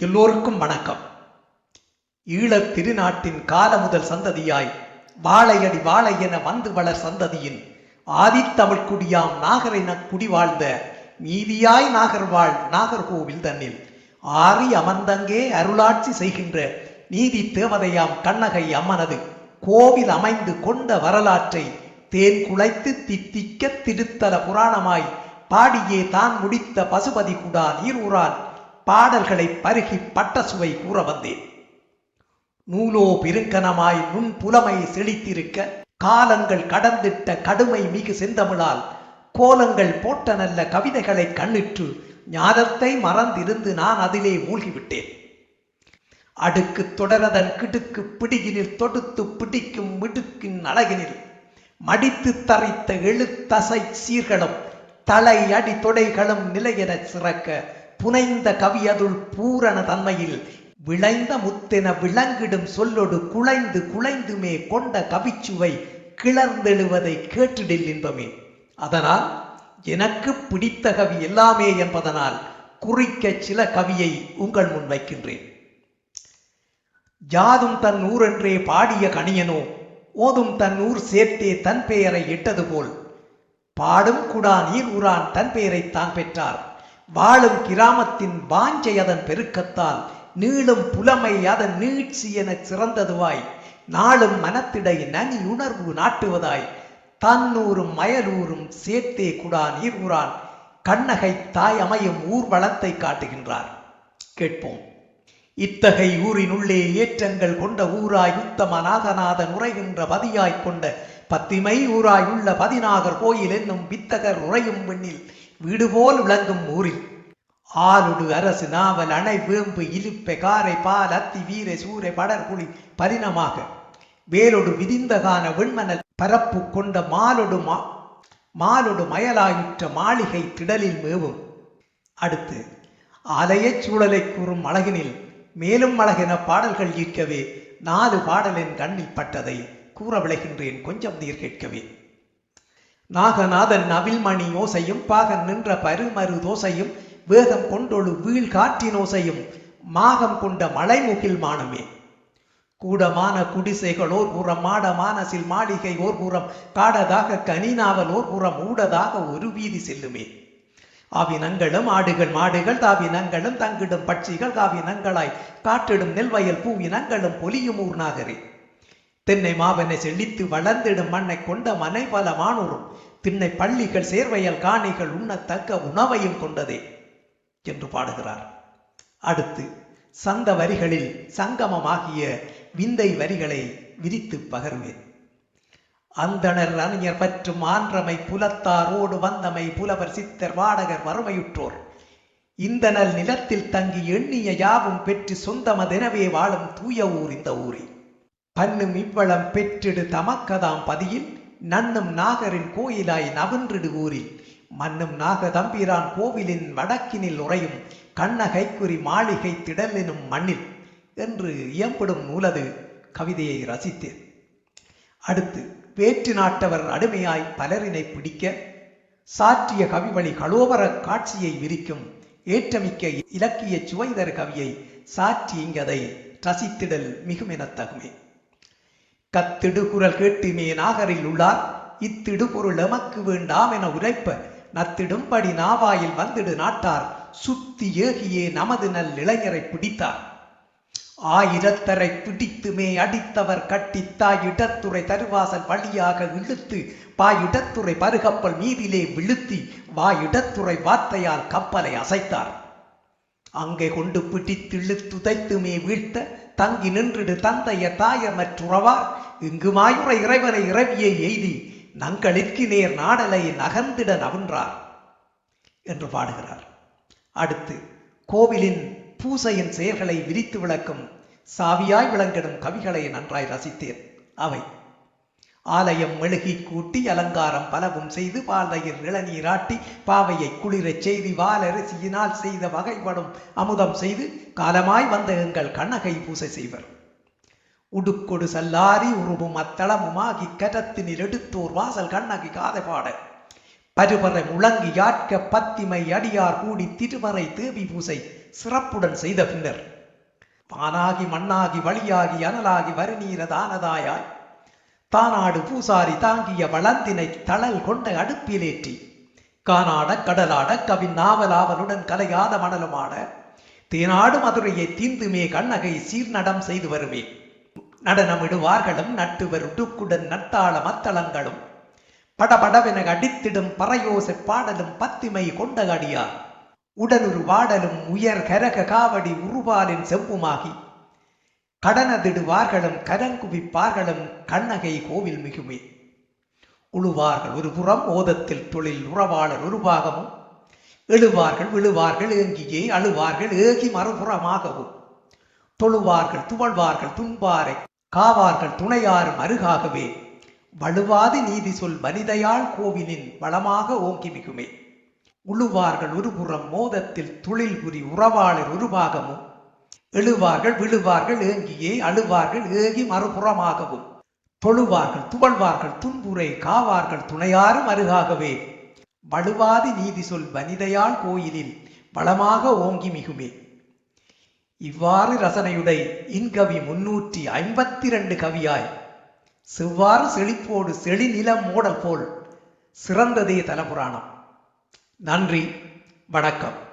எல்லோருக்கும் வணக்கம். ஈழத் திருநாட்டின் கால முதல் சந்ததியாய் வாழையடி வாழை என வந்து வளர் சந்ததியின் ஆதித்தமிழ் குடியாம் நாகரின குடி வாழ்ந்த நீதியாய் நாகர்வாழ் நாகர்கோவில் தன்னில் ஆறி அமர்ந்தங்கே அருளாட்சி செய்கின்ற நீதி தேவதையாம் கண்ணகை அம்மனது கோவில் அமைந்து கொண்ட வரலாற்றை தேன் குலைத்து தித்திக்க திருத்தல புராணமாய் பாடியே தான் முடித்த பசுபதி குடா நீரூரான் பாடல்களை பருகி பட்ட சுவை கூற வந்தேன். நூலோ பெருங்கனமாய் நுண் புலமை செழித்திருக்க காலங்கள் கடந்திட்ட கடுமை மிகு செந்தமிழால் கோலங்கள் போட்ட நல்ல கவிதைகளை கண்ணிற்று ஞானத்தை மறந்திருந்து நான் அதிலே மூழ்கிவிட்டேன். அடுக்கு தொடரதன் கிடுக்கு பிடியினில் தொடுத்து பிடிக்கும் மிடுக்கின் அழகினில் மடித்து தரைத்த எழுத்தசை சீர்களும் தலை அடி தொடைகளும் நிலையென சிறக்க புனைந்த கவியதுள் பூரண தன்மையில் விளைந்த முத்தென விளங்கிடும் சொல்லொடு குலைந்து குலைந்துமே கொண்ட கவிச்சுவை கிளர்ந்தெழுவதை கேட்டிடில் இன்பமே. அதனால் எனக்கு பிடித்த கவி எல்லாமே என்பதனால் குறிக்க சில கவியை உங்கள் முன் வைக்கின்றேன். யாதும் தன் ஊரென்றே பாடிய கணியனோ ஓதும் தன் ஊர் சேர்த்தே தன் பெயரை இட்டது போல் பாடும் குடா நீர் உரான் தன் பெயரை தான் பெற்றார். வாழும் கிராமத்தின் வாஞ்சை அதன் பெருக்கத்தால் நீளும் புலமை அதன் நீட்சி என சிறந்ததுவாய். நாளும் மனத்திடை நனி உணர்வு நாட்டுவதாய். தன்னூரும் மயலூரும் சேர்த்தே குடா நீர் ஊரான். கண்ணகை தாய் அமையும் ஊர் வளத்தை காட்டுகின்றார். கேட்போம். இத்தகை ஊரினுள்ளே ஏற்றங்கள் கொண்ட ஊராய் உத்தம நாகநாதன் உரைகின்ற பதியாய்க் கொண்ட பத்திமை ஊராய் உள்ள பதிநாகர் கோயில் என்னும் வித்தகர் உறையும் பெண்ணில் வீடுபோல் விளங்கும் ஊரில். ஆளுடு அரசு நாவல் அணை வேம்பு இலுப்பை காரை பால் அத்தி வீரை சூரை படர்குழி பரிணமாக. வேலொடு விதிந்தகான வெண்மணல் பரப்பு கொண்ட மாலொடு மா மாலொடு மயலாயுற்ற மாளிகை திடலில் மேவும். அடுத்து ஆலயச் சூழலை கூறும் அழகினில் மேலும் அழகென பாடல்கள் ஈர்க்கவே நாலு பாடலின் கண்ணில் பட்டதை கூற விளைகின்றேன் கொஞ்சம் நீர் கேட்கவே. நாகநாதன் நவில்மணி ஓசையும் பாகன் நின்ற பருமரு தோசையும் வேகம் கொண்டொழு வீழ் காற்றினோசையும் மாகம் கொண்ட மலைமுகில் மானமே. கூடமான குடிசைகள் ஓர் புறம் மாடமான சில் மாளிகை ஓர் புறம் காடதாக கனிநாவல் ஓர் புறம் ஊடதாக ஒரு வீதி செல்லுமே. ஆவினங்களும் ஆடுகள் மாடுகள் தாவினங்களும் தங்கிடும் பட்சிகள் காவினங்களாய் காற்றிடும் நெல்வயல் பூவினங்களும் பொலியும் ஊர் நாகரே. தென்னை மாவனை செழித்து வளர்ந்திடும் மண்ணை கொண்ட மனை பல மானூரும் திண்ணை பள்ளிகள் சேர்வையல் காணிகள் உண்ணத்தக்க உணவையும் கொண்டதே என்று பாடுகிறார். அடுத்து சந்த வரிகளில் சங்கமமாகிய விந்தை வரிகளை விரித்து பகர்வேன். அந்தனர் அறிஞர் பற்றும் ஆன்றமை புலத்தாரோடு வந்தமை புலவர் சித்தர் வாடகர் வறுமையுற்றோர் இந்த நல் நிலத்தில் தங்கி எண்ணிய யாவும் பெற்று சொந்தமதெனவே வாழும் தூய ஊர் இந்த ஊரே. பன்னும் இவ்வளம் பெற்றிடு தமக்கதாம் பதியில் நன்னும் நாகரின் கோயிலாய் நவன்றிடு ஊரில். மன்னும் நாக தம்பிரான் கோவிலின் வடக்கினில் உறையும் கண்ணகைக்குறி மாளிகை திடலினும் மண்ணில் என்று இயம்படும் நூலது கவிதையை ரசித்தேன். அடுத்து வேற்று நாட்டவர் அடிமையாய் பலரினை பிடிக்க சாற்றிய கவிவழி கலோபர காட்சியை விரிக்கும் ஏற்றமிக்க இலக்கிய சுவைதர் கவியை சாற்றி இங்கதை ரசித்திடல் மிகுமெனத்தகுமே கத்திடுகுரல் கேட்டுமே நாகரில் உள்ளார். இத்திடுபொருள் எமக்கு வேண்டாம் என உரைப்ப நத்திடும்படி நாவாயில் வந்திடு நாட்டார். சுத்தி ஏகியே நமது நல் இளைஞரை பிடித்தார். ஆயிரத்தரை பிடித்துமே அடித்தவர் கட்டித்தாய் தாய் இடத்துறை தருவாசல் வழியாக இழுத்து பாயிடத்துறை பருகப்பல் மீதிலே விழுத்தி வாயிடத்துறை வார்த்தையால் கப்பலை அசைத்தார். அங்கே கொண்டு பிடித்து இழுத்துதைத்துமே வீழ்த்த தங்கி நின்றிடு தந்தைய தாய மற்றுறவார் இங்குமாயுற இறைவனை இறவியை எய்தி நங்களிற்கு நேர் நாடலை நகர்ந்திட நவன்றார் என்று பாடுகிறார். அடுத்து கோவிலின் பூசையின் செயல்களை விரித்து விளக்கும் சாவியாய் விளங்கிடும் கவிகளை நன்றாய் ரசித்தேன். அவை ஆலயம் மெழுகி கூட்டி அலங்காரம் பலவும் செய்து பாலையில் இளநீராட்டி பாவையை குளிரச் செய்து வாலரசியினால் செய்த வகைப்படும் அமுதம் செய்து காலமாய் வந்த எங்கள் கண்ணகை பூசை செய்வர். உடுக்கொடு சல்லாரி உருவும் அத்தளமுமாகி கரத்தினில் எடுத்தோர் வாசல் கண்ணகி காதை பாட. பருவரை முழங்கி யாட்க பத்திமை அடியார் கூடி திருவரை தேவி பூசை சிறப்புடன் செய்த பின்னர். வானாகி மண்ணாகி வழியாகி அனலாகி வருநீர தானதாயாய் தானாடு பூசாரி தாங்கிய வளந்தினை தளல் கொண்ட அடுப்பிலேற்றி. கானாட கடலாட கவி நாவலாவலுடன் கலையாத மணலுமாட. தேனாடு மதுரையை தீந்துமே கண்ணகை சீர்நடம் செய்து வருவேன் நடனமிடுவார்களும் நட்டுவர் உடுக்குடன் நட்டாள மத்தளங்களும். படபடவென அடித்திடும் பறையோசை பாடலும் பத்திமை கொண்ட அடியார். உடலுரு வாடலும் உயர் கரக காவடி உருவாலின் செவ்வுமாகி. கடனதிடுவார்களும் கரங்குவிப்பார்களும் கண்ணகை கோவில் மிகுமே. உழுவார்கள் ஒரு புறம் ஓதத்தில் தொழில் உறவாளர் ஒரு பாகமும். எழுவார்கள் விழுவார்கள் ஏங்கியே அழுவார்கள் ஏகி மறுபுறமாகவும். தொழுவார்கள் துவழ்வார்கள் துன்பாரை காவார்கள் துணையாரும் அருகாகவே. வலுவாது நீதி சொல் மனிதையாள் கோவிலின் வளமாக ஓங்கி மிகுமே. உழுவார்கள் ஒருபுறம் மோதத்தில் துளில் புரி உறவாளர் உருவாகமும் எழுவார்கள் விழுவார்கள் ஏங்கியே அழுவார்கள் ஏகி மறுபுறமாகவும். தொழுவார்கள் துவழ்வார்கள் துன்புரை காவார்கள் துணையாரும் அருகாகவே. வலுவாதி நீதி சொல் வனிதையால் கோயிலில் வளமாக ஓங்கி மிகுமே. இவ்வாறு ரசனையுடை இன்கவி முன்னூற்றி ஐம்பத்தி ரெண்டு கவியாய். செவ்வாறு செழிப்போடு செழிநிலம் மூடல் போல் சிறந்ததே தலபுராணம். நன்றி வணக்கம்.